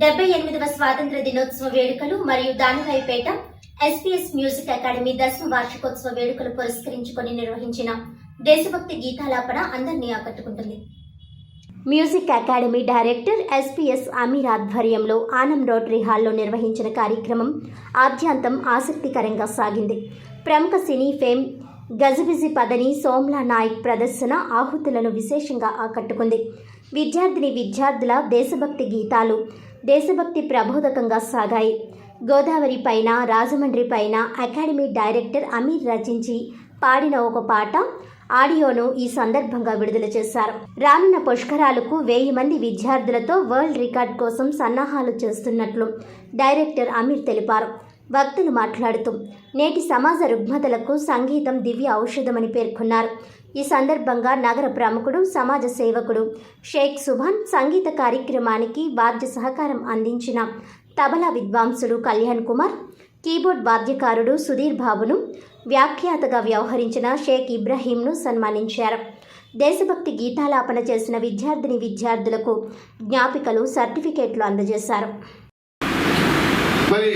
డెబ్బై ఎనిమిదవ స్వాతంత్ర దినోత్సవ వేడుకలు మరియు దానివైపేట ఎస్పీఎస్ మ్యూజిక్ అకాడమీ దశమ వార్షికోత్సవ వేడుకలు పురస్కరించుకొని నిర్వహించిన దేశభక్తి గీతాలాపన అందరినీ ఆకట్టుకుంటుంది. Music academy director SPS Ameer ఆధ్వర్యంలో ఆనం రోటరీ హాల్లో నిర్వహించిన కార్యక్రమం ఆద్యాంతం ఆసక్తికరంగా సాగింది. ప్రముఖ సినీ ఫేమ్ గజబిజి పదని సోమ్లా నాయక్ ప్రదర్శన ఆహుతులను విశేషంగా ఆకట్టుకుంది. విద్యార్థిని విద్యార్థుల దేశభక్తి గీతాలు దేశభక్తి ప్రబోధకంగా సాగాయి. గోదావరి పైన రాజమండ్రి పైన అకాడమీ డైరెక్టర్ అమీర్ రచించి పాడిన ఒక పాట ఆడియోను ఈ సందర్భంగా విడుదల చేశారు. రానున్న పుష్కరాలకు వెయ్యి మంది విద్యార్థులతో వరల్డ్ రికార్డ్ కోసం సన్నాహాలు చేస్తున్నట్లు డైరెక్టర్ అమీర్ తెలిపారు. భక్తులు మాట్లాడుతూ నేటి సమాజ రుగ్మతలకు సంగీతం దివ్య ఔషధమని పేర్కొన్నారు. ఈ సందర్భంగా నగర ప్రముఖుడు సమాజ సేవకుడు షేక్ సుభాన్ సంగీత కార్యక్రమానికి వాద్య సహకారం అందించిన తబలా విద్వాంసుడు కళ్యాణ్ కుమార్ కీబోర్డ్ వాద్యకారుడు సుధీర్ బాబును వ్యాఖ్యాతగా వ్యవహరించిన షేక్ ఇబ్రహీంను సన్మానించారు. దేశభక్తి గీతాలాపన చేసిన విద్యార్థిని విద్యార్థులకు జ్ఞాపికలు సర్టిఫికేట్లు అందజేశారు. మరి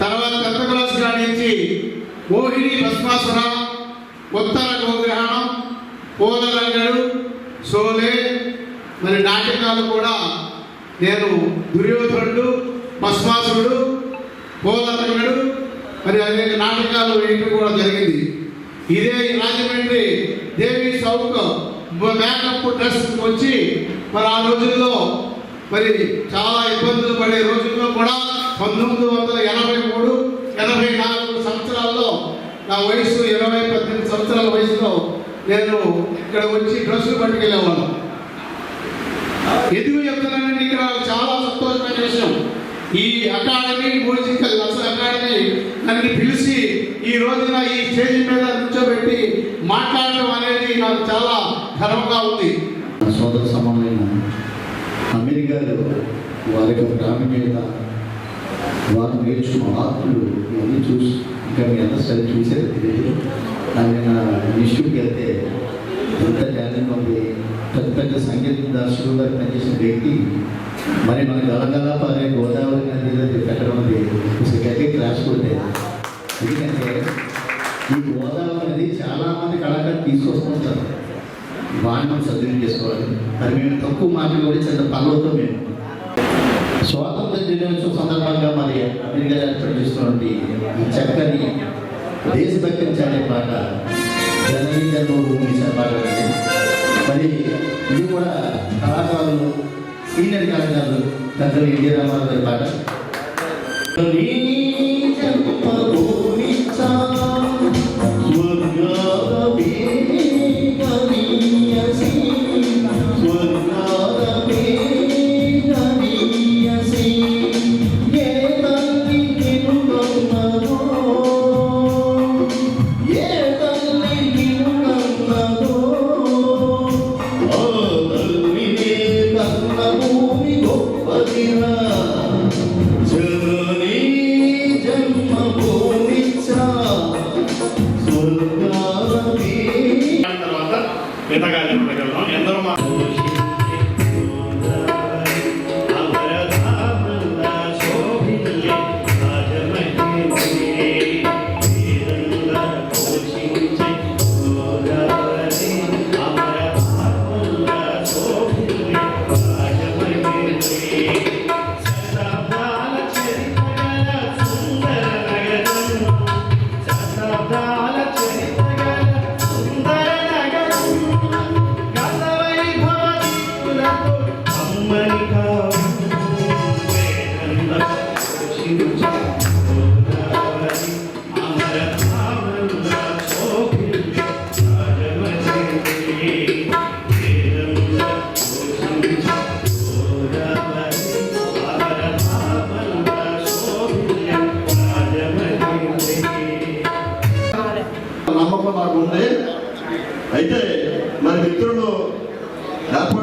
తర్వాత టెన్త్ క్లాస్ కాడి మోహిని భస్మాసుర ఉత్తర గోగ్రహణం పోదరంగడు సోలే మరి నాటకాలు కూడా నేను దుర్యోధనుడు భస్మాసురుడు పోదరంగడు మరి అనేక నాటకాలు వేయటం కూడా జరిగింది. ఇదే రాజమండ్రి దేవి సౌక్ మేకప్ డ్రెస్ వచ్చి మరి ఆ రోజుల్లో మరి చాలా ఇబ్బందులు పడే రోజుల్లో కూడా పంతొమ్మిది వందల ఎనభై మూడు ఎనభై నాలుగు సంవత్సరాల్లో నా వయసు ఇరవై పద్దెనిమిది సంవత్సరాల వయసులో నేను ఇక్కడ వచ్చి డ్రెస్సులు పట్టుకెళ్ళేవాళ్ళం ఎదుగు చెప్తానండి ఇక్కడ చాలా సంతోషమైన విషయం. ఈ అకాడమీ మ్యూజికల్ అసలు అకాడమీ నన్ను పిలిచి ఈ రోజున ఈ స్టేజ్ మీద నుంచోబెట్టి మాట్లాడడం అనేది నాకు చాలా గర్వంగా ఉంది. సోదర సమానమైన అమెరికాలో గారు వారి యొక్క ప్రాముఖ్యత వారు నేర్చుకున్న ఆత్మలు ఇవన్నీ చూసి ఇంకా మీ అందరూ సరే చూసేది తెలియదు. ఆయన ఇన్స్టిట్యూట్కి వెళ్తే ఎంత టాలెంట్ ఉంది. పెద్ద పెద్ద సంగీత దర్శకులు గారు పనిచేసిన వ్యక్తి మరి మన గలగల పారే గోదావరి నది దగ్గర పెట్టడం అది గట్టి గట్టిగా క్లాస్ ఎందుకంటే ఈ గోదావరి నది చాలామంది కళాకారులు తీసుకొస్తుంటారు. వాడిని మనం సద్వినియోగం చేసుకోవాలి. మరి మేము తక్కువ మాటలు కూడా చిన్న పనులతో మేము. స్వాతంత్ర దినోత్సవం సందర్భంగా మరి అమెరికా ఏర్పాటు చేస్తున్నటువంటి ఈ చక్కని దేశభక్తిని చాలే పాట జననీ జన్మభూమి పాట మరి ఇది కూడా కళాకారులు సీనియర్ కళాకారులు తండ్రి ఎన్టీ రామారావు గారి పాట.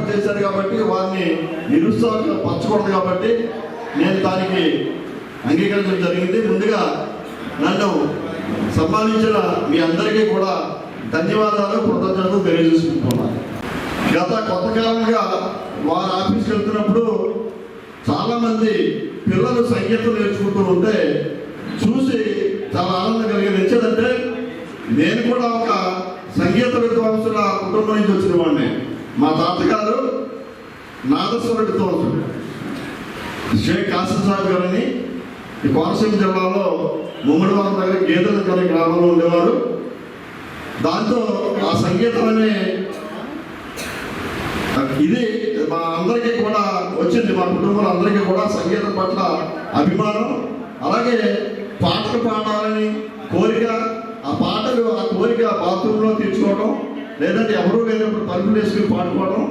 ఏర్పాటు చేశారు కాబట్టి వారిని నిరుత్సాహంగా పంచకూడదు కాబట్టి నేను దానికి అంగీకరించడం జరిగింది. ముందుగా నన్ను సంపాదించిన మీ అందరికీ కూడా ధన్యవాదాలు కృతజ్ఞతలు తెలియజేసుకుంటున్నాను. గత కొంతకాలంగా వారు ఆఫీస్కి వెళ్తున్నప్పుడు చాలామంది పిల్లలు సంగీతం నేర్చుకుంటూ ఉంటే చూసి చాలా ఆనందం కలిగింది ఇచ్చేదంటే నేను కూడా ఒక సంగీత విద్వాంసుల కుటుంబం నుంచి వచ్చిన వాడిని. మా తాతగారు నాదస్వర విద్వాంసుడు షేక్ కాసిం సాహెబ్ గారని ఈ కోనసీమ జిల్లాలో ముమ్మడివారం దగ్గర గేదెల గారి గ్రామంలో ఉండేవారు. దాంతో ఆ సంగీతం అనే ఇది మా అందరికీ కూడా వచ్చింది మా కుటుంబంలో అందరికీ కూడా సంగీతం పట్ల అభిమానం. అలాగే పాటలు పాడాలని కోరిక ఆ పాటలు ఆ కోరిక బాత్రూంలో తీర్చుకోవటం లేదంటే ఎవరూ లేనప్పుడు తలుపులు వేసుకుని పాడుకోవడం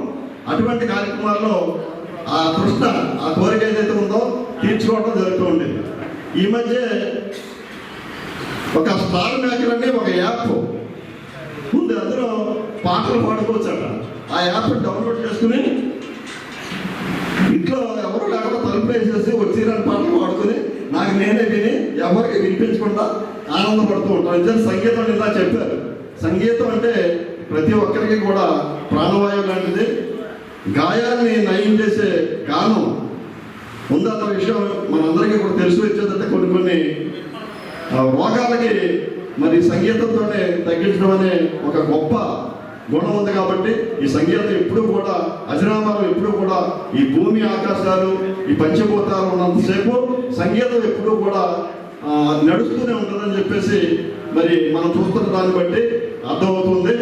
అటువంటి కార్యక్రమాల్లో ఆ తృష్ణ ఆ కోరిక ఏదైతే ఉందో తీర్చుకోవడం జరుగుతూ ఉండేది. ఈ మధ్య ఒక స్టార్ మేకర్ అనే ఒక యాప్ ఉంది. అందులో పాటలు పాడుకోవచ్చు పాడుకోవచ్చట. ఆ యాప్ డౌన్లోడ్ చేసుకుని ఇంట్లో ఎవరు లేకుండా తలుపు వేసేసి వచ్చిరాని పాటలు పాడుకుని నాకు నేనే విని ఎవరికి వినిపించకుండా ఆనందపడుతూ ఉంటాను. నిజంగా సంగీతం ఇలా చెప్పారు. సంగీతం అంటే ప్రతి ఒక్కరికి కూడా ప్రాణవాయువు లాంటిది. గాయాన్ని నయం చేసే గానం ఉందన్న విషయం మనందరికీ కూడా తెలిసి వచ్చేదంటే కొన్ని కొన్ని రోగాలకి మరి సంగీతంతోనే తగ్గించడం అనే ఒక గొప్ప గుణం ఉంది కాబట్టి ఈ సంగీతం ఎప్పుడు కూడా అజరామాలు ఎప్పుడు కూడా ఈ భూమి ఆకాశాలు ఈ పంచభూతాలు ఉన్నంతసేపు సంగీతం ఎప్పుడు కూడా నడుస్తూనే ఉంటుందని చెప్పేసి మరి మనం చూస్తున్న దాన్ని బట్టి అర్థమవుతుంది.